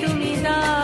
তুমি দাও